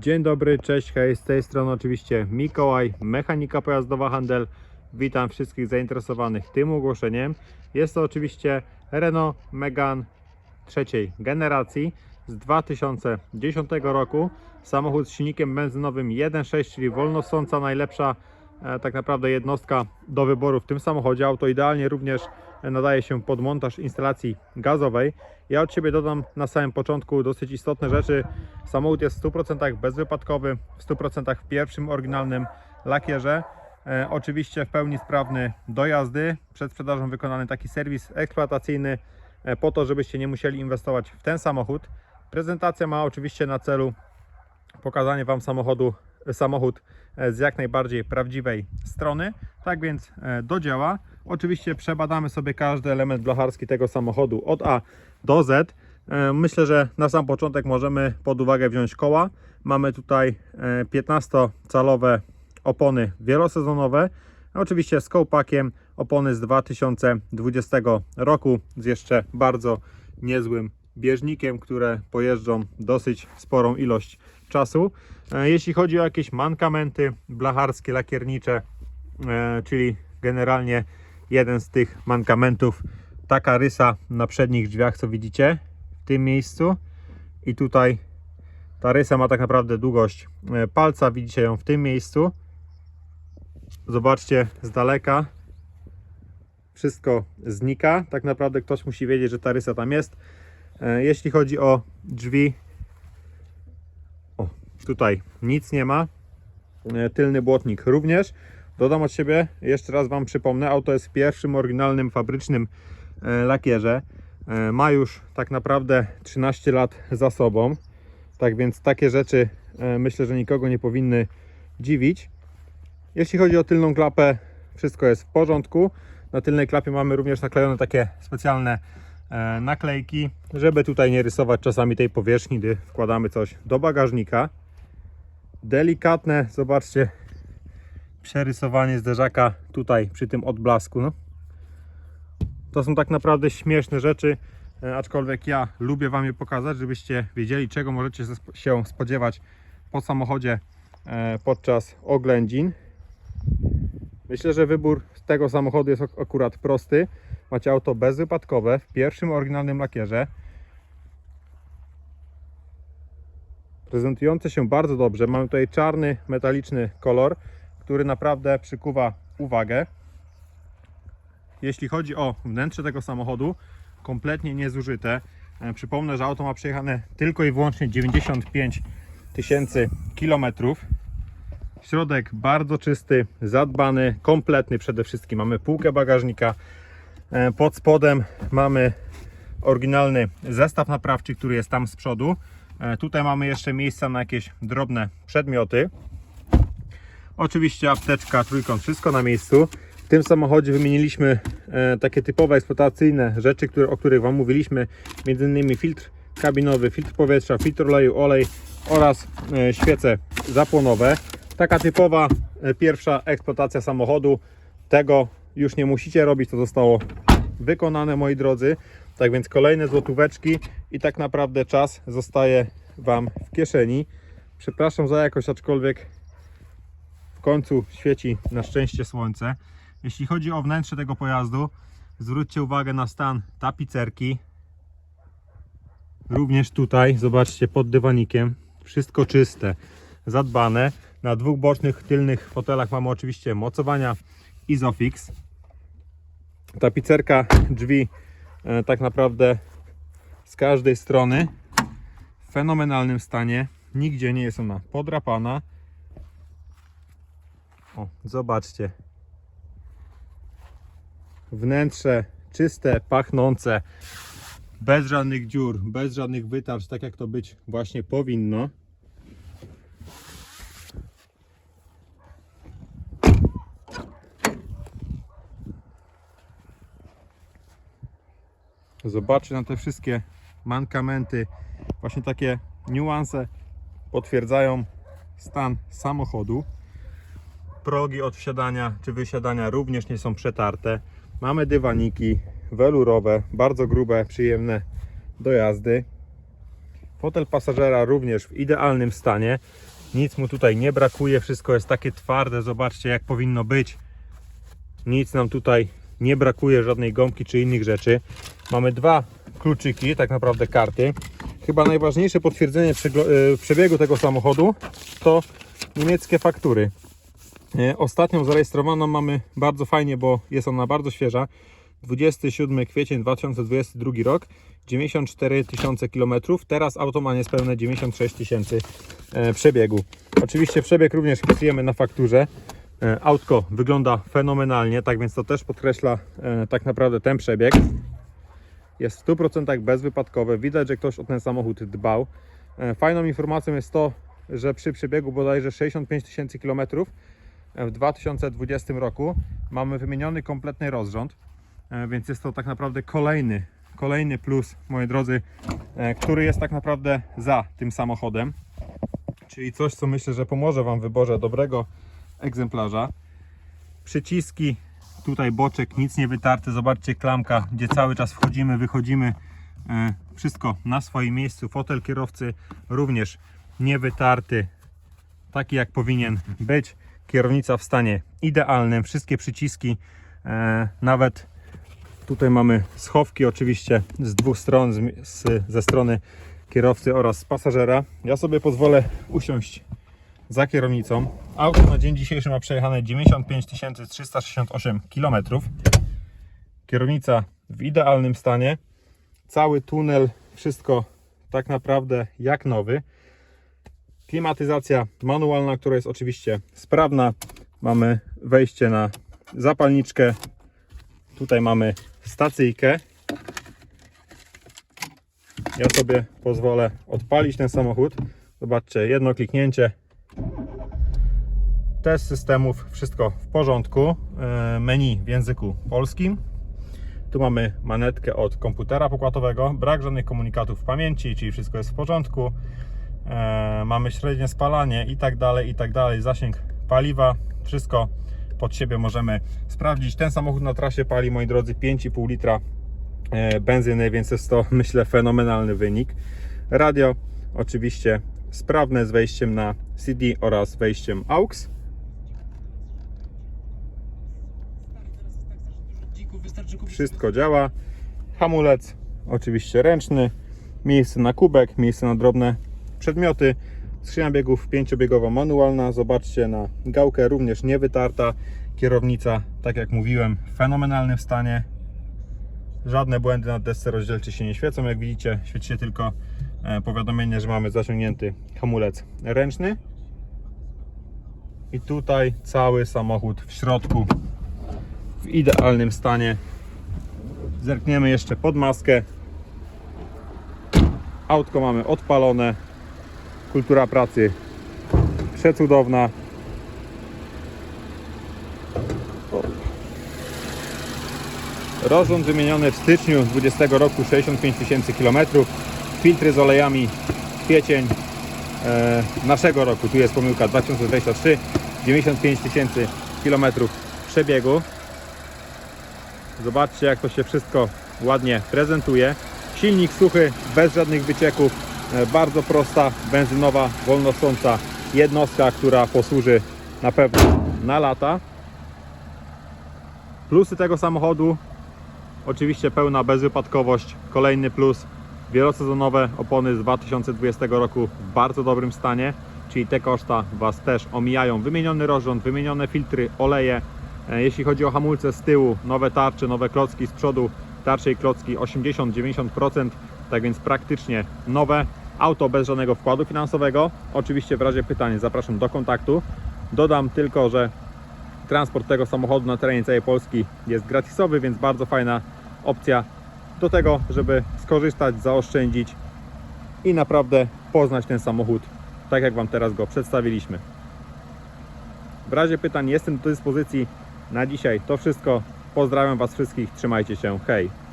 Dzień dobry, cześć, hej, z tej strony oczywiście Mikołaj, mechanika pojazdowa Handel. Witam wszystkich zainteresowanych tym ogłoszeniem. Jest to oczywiście Renault Megane trzeciej generacji z 2010 roku. Samochód z silnikiem benzynowym 1.6, czyli wolnosąca, najlepsza e, tak naprawdę jednostka do wyboru w tym samochodzie. Auto idealnie również nadaje się pod montaż instalacji gazowej. Ja od siebie dodam na samym początku dosyć istotne rzeczy. Samochód jest w 100% bezwypadkowy, w 100% w pierwszym oryginalnym lakierze. E, oczywiście w pełni sprawny do jazdy. Przed sprzedażą wykonany taki serwis eksploatacyjny e, po to, żebyście nie musieli inwestować w ten samochód. Prezentacja ma oczywiście na celu pokazanie Wam samochodu, samochód e, z jak najbardziej prawdziwej strony. Tak więc e, do dzieła. Oczywiście przebadamy sobie każdy element blacharski tego samochodu od A do Z. E, Myślę, że na sam początek możemy pod uwagę wziąć koła. Mamy tutaj 15-calowe opony wielosezonowe. Oczywiście z kołpakiem opony z 2020 roku z jeszcze bardzo niezłym bieżnikiem, które pojeżdżą dosyć sporą ilość czasu. E, Jeśli chodzi o jakieś mankamenty blacharskie, lakiernicze, e, czyli generalnie jeden z tych mankamentów, taka rysa na przednich drzwiach, co widzicie w tym miejscu i tutaj ta rysa ma tak naprawdę długość e, palca, widzicie ją w tym miejscu. Zobaczcie z daleka, wszystko znika. Tak naprawdę ktoś musi wiedzieć, że ta rysa tam jest. E, Jeśli chodzi o drzwi, o, tutaj nic nie ma. E, Tylny błotnik również. Dodam od siebie, jeszcze raz Wam przypomnę, auto jest w pierwszym oryginalnym fabrycznym e, lakierze. E, Ma już tak naprawdę 13 lat za sobą. Tak więc takie rzeczy e, myślę, że nikogo nie powinny dziwić. Jeśli chodzi o tylną klapę, wszystko jest w porządku. Na tylnej klapie mamy również naklejone takie specjalne naklejki, żeby tutaj nie rysować czasami tej powierzchni, gdy wkładamy coś do bagażnika. Delikatne, zobaczcie, przerysowanie zderzaka tutaj przy tym odblasku. No. To są tak naprawdę śmieszne rzeczy, e, aczkolwiek ja lubię Wam je pokazać, żebyście wiedzieli, czego możecie się spodziewać po samochodzie e, podczas oględzin. Myślę, że wybór tego samochodu jest ak- akurat prosty. Macie auto bezwypadkowe w pierwszym oryginalnym lakierze. Prezentujące się bardzo dobrze. Mamy tutaj czarny, metaliczny kolor, który naprawdę przykuwa uwagę. Jeśli chodzi o wnętrze tego samochodu, kompletnie niezużyte. E, Przypomnę, że auto ma przejechane tylko i wyłącznie 95 tysięcy kilometrów. Środek bardzo czysty, zadbany, kompletny przede wszystkim. Mamy półkę bagażnika. E, Pod spodem mamy oryginalny zestaw naprawczy, który jest tam z przodu. E, Tutaj mamy jeszcze miejsca na jakieś drobne przedmioty. Oczywiście apteczka, trójkąt, wszystko na miejscu. W tym samochodzie wymieniliśmy e, takie typowe eksploatacyjne rzeczy, które, o których Wam mówiliśmy, między innymi filtr kabinowy, filtr powietrza, filtr oleju, olej oraz e, świece zapłonowe. Taka typowa e, pierwsza eksploatacja samochodu. Tego już nie musicie robić, to zostało wykonane moi drodzy. Tak więc kolejne złotóweczki i tak naprawdę czas zostaje Wam w kieszeni. Przepraszam za jakość, aczkolwiek końcu świeci na szczęście słońce. Jeśli chodzi o wnętrze tego pojazdu, zwróćcie uwagę na stan tapicerki. Również tutaj, zobaczcie, pod dywanikiem. Wszystko czyste, zadbane. Na dwóch bocznych, tylnych fotelach mamy oczywiście mocowania Isofix. Tapicerka drzwi e, tak naprawdę z każdej strony w fenomenalnym stanie. Nigdzie nie jest ona podrapana. O, zobaczcie. Wnętrze czyste, pachnące, bez żadnych dziur, bez żadnych wytarć, tak jak to być właśnie powinno. Zobaczcie na te wszystkie mankamenty, właśnie takie niuanse potwierdzają stan samochodu. Progi od wsiadania czy wysiadania również nie są przetarte. Mamy dywaniki welurowe, bardzo grube, przyjemne do jazdy. Fotel pasażera również w idealnym stanie. Nic mu tutaj nie brakuje, wszystko jest takie twarde, zobaczcie jak powinno być. Nic nam tutaj nie brakuje, żadnej gąbki czy innych rzeczy. Mamy dwa kluczyki, tak naprawdę karty. Chyba najważniejsze potwierdzenie e, przebiegu tego samochodu to niemieckie faktury. E, Ostatnią zarejestrowaną mamy bardzo fajnie, bo jest ona bardzo świeża. 27 kwiecień 2022 rok, 94 tysiące kilometrów. Teraz auto ma niespełna 96 tysięcy e, przebiegu. Oczywiście przebieg również wpisujemy na fakturze. E, Autko wygląda fenomenalnie, tak więc to też podkreśla tak naprawdę ten przebieg. Jest w 100% bezwypadkowe. Widać, że ktoś o ten samochód dbał. Fajną informacją jest to, że przy przebiegu bodajże 65 tysięcy kilometrów w 2020 roku mamy wymieniony kompletny rozrząd, e, więc jest to tak naprawdę kolejny, kolejny plus, moi drodzy, e, który jest tak naprawdę za tym samochodem. Czyli coś, co myślę, że pomoże Wam w wyborze dobrego egzemplarza. Przyciski, tutaj boczek, nic nie wytarte. Zobaczcie klamka, gdzie cały czas wchodzimy, wychodzimy. E, Wszystko na swoim miejscu. Fotel kierowcy również nie wytarty, taki jak powinien być. Kierownica w stanie idealnym, wszystkie przyciski, e, nawet tutaj mamy schowki oczywiście z dwóch stron, z, ze strony kierowcy oraz pasażera. Ja sobie pozwolę usiąść za kierownicą. Auto na dzień dzisiejszy ma przejechane 95 368 km. Kierownica w idealnym stanie. Cały tunel, wszystko tak naprawdę jak nowy. Klimatyzacja manualna, która jest oczywiście sprawna. Mamy wejście na zapalniczkę. Tutaj mamy stacyjkę. Ja sobie pozwolę odpalić ten samochód. Zobaczcie, jedno kliknięcie. Test systemów, wszystko w porządku. E, Menu w języku polskim. Tu mamy manetkę od komputera pokładowego. Brak żadnych komunikatów w pamięci, czyli wszystko jest w porządku. Mamy średnie spalanie i tak dalej, i tak dalej. Zasięg paliwa, wszystko pod siebie możemy sprawdzić. Ten samochód na trasie pali, moi drodzy, 5,5 litra e, benzyny, więc jest to, myślę, fenomenalny wynik. Radio oczywiście sprawne z wejściem na CD oraz wejściem AUX. Wszystko działa. Hamulec oczywiście ręczny. Miejsce na kubek, miejsce na drobne przedmioty. Skrzynia biegów pięciobiegowa manualna. Zobaczcie na gałkę również nie wytarta. Kierownica, tak jak mówiłem, w fenomenalnym stanie. Żadne błędy na desce rozdzielczej się nie świecą. Jak widzicie, świeci się tylko e, powiadomienie, że mamy zaciągnięty hamulec ręczny. I tutaj cały samochód w środku w idealnym stanie. Zerkniemy jeszcze pod maskę. Autko mamy odpalone. Kultura pracy przecudowna. Rozrząd wymieniony w styczniu 20 roku 65 tysięcy kilometrów. Filtry z olejami kwiecień e, naszego roku. Tu jest pomyłka 2023 95 tysięcy kilometrów przebiegu. Zobaczcie jak to się wszystko ładnie prezentuje. Silnik suchy, bez żadnych wycieków. E, Bardzo prosta, benzynowa, wolnosąca jednostka, która posłuży na pewno na lata. Plusy tego samochodu oczywiście pełna bezwypadkowość. Kolejny plus wielosezonowe opony z 2020 roku w bardzo dobrym stanie, czyli te koszta Was też omijają. Wymieniony rozrząd, wymienione filtry, oleje, E, Jeśli chodzi o hamulce z tyłu, nowe tarcze, nowe klocki z przodu, tarcze i klocki 80-90%, tak więc praktycznie nowe. Auto bez żadnego wkładu finansowego. Oczywiście w razie pytań zapraszam do kontaktu. Dodam tylko, że transport tego samochodu na terenie całej Polski jest gratisowy, więc bardzo fajna opcja do tego, żeby skorzystać, zaoszczędzić i naprawdę poznać ten samochód tak jak Wam teraz go przedstawiliśmy. W razie pytań jestem do dyspozycji na dzisiaj. To wszystko. Pozdrawiam Was wszystkich. Trzymajcie się. Hej.